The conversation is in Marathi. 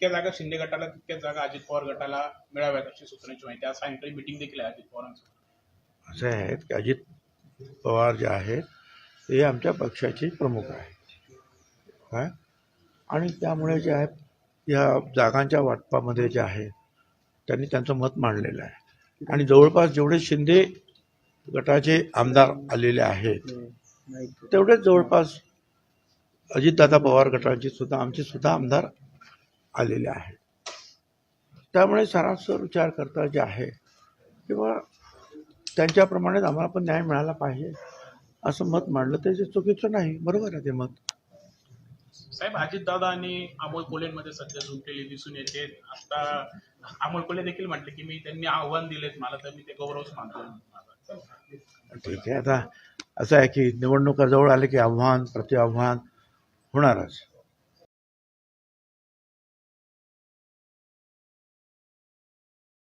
जितक्या जागा शिंदे गटाला तितक्याच जागा अजित पवार गटाला मिळाव्यात अशी सूचनेची माहिती. आज सायंकाळी मिटिंग देखील आहे अजित पवारांसोबत. असे आहेत की अजित पवार जे आहेत ते आमच्या पक्षाचे प्रमुख आहेत. काय आणि त्यामुळे जे आहे या जागांच्या वाटपामध्ये जे आहे त्यांनी त्यांचं मत मांडलेलं आहे. आणि जवळपास जेवढे शिंदे गटाचे आमदार आलेले आहेत तेवढेच जवळपास अजितदादा पवार गटाचे सुद्धा आमचे सुद्धा आमदार आलेले आहेत. त्यामुळे सरासर विचार करता जे आहे किंवा त्यांच्याप्रमाणेच आम्हाला पण न्याय मिळाला पाहिजे असं मत मांडलं तर ते चुकीचं नाही. बरोबर आहे ते मत? साहेब अजितदादा आणि अमोल कोल्हेंमध्ये सध्या झुंकलेली दिसून येते. आता अमोल कोल्हे देखील म्हटले की मी त्यांनी आव्हान दिलेत मला तर मी ते गौरवच मानतो. ठीक आहे. आता असं आहे की निवडणुका जवळ आले की आव्हान प्रतिआव्हान होणारच.